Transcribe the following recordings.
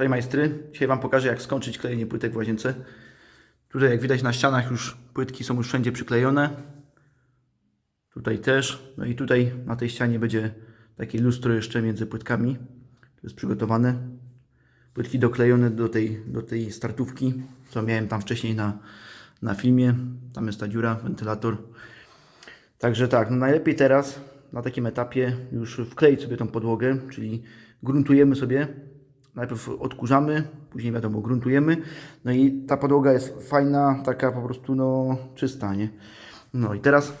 Cześć majstry, dzisiaj Wam pokażę jak skończyć klejenie płytek w łazience. Tutaj jak widać na ścianach już płytki są już wszędzie przyklejone. Tutaj też. No i tutaj na tej ścianie będzie takie lustro jeszcze między płytkami. To jest przygotowane. Płytki doklejone do tej, do tej startówki, co miałem tam wcześniej na, na filmie. Tam jest ta dziura, wentylator. Także tak, no najlepiej teraz na takim etapie już wkleić sobie tą podłogę, czyli gruntujemy sobie. Najpierw odkurzamy, później wiadomo, gruntujemy. No i ta podłoga jest fajna, taka po prostu no czysta, nie? No i teraz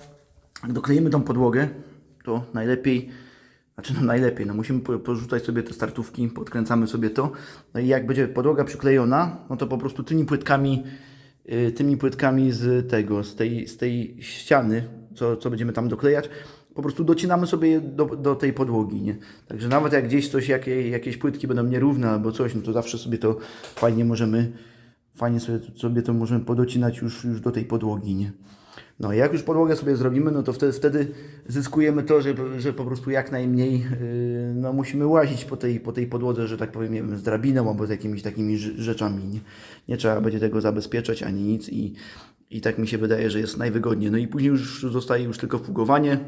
jak dokleimy tą podłogę, to najlepiej, znaczy no najlepiej, no musimy po- porzucać sobie te startówki, podkręcamy sobie to. No i jak będzie podłoga przyklejona, no to po prostu tymi płytkami, y, tymi płytkami z tego, z tej, z tej ściany, co, co będziemy tam doklejać, po prostu docinamy sobie do, do tej podłogi, nie? Także nawet jak gdzieś coś, jakie, jakieś płytki będą nierówne albo coś, no to zawsze sobie to fajnie możemy, fajnie sobie, sobie to możemy podocinać już, już do tej podłogi, nie? No, jak już podłogę sobie zrobimy, no to wtedy, wtedy zyskujemy to, że, że po prostu jak najmniej yy, no, musimy łazić po tej, po tej podłodze, że tak powiem, nie wiem, z drabiną albo z jakimiś takimi rz- rzeczami. Nie, nie trzeba będzie tego zabezpieczać ani nic i, i tak mi się wydaje, że jest najwygodniej. No i później już zostaje już tylko fugowanie,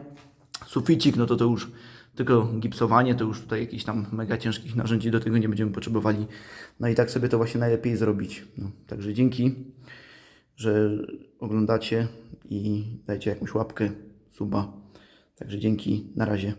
suficik, no to to już tylko gipsowanie, to już tutaj jakichś tam mega ciężkich narzędzi do tego nie będziemy potrzebowali. No i tak sobie to właśnie najlepiej zrobić. No, także dzięki że oglądacie i dajcie jakąś łapkę, suba. Także dzięki, na razie.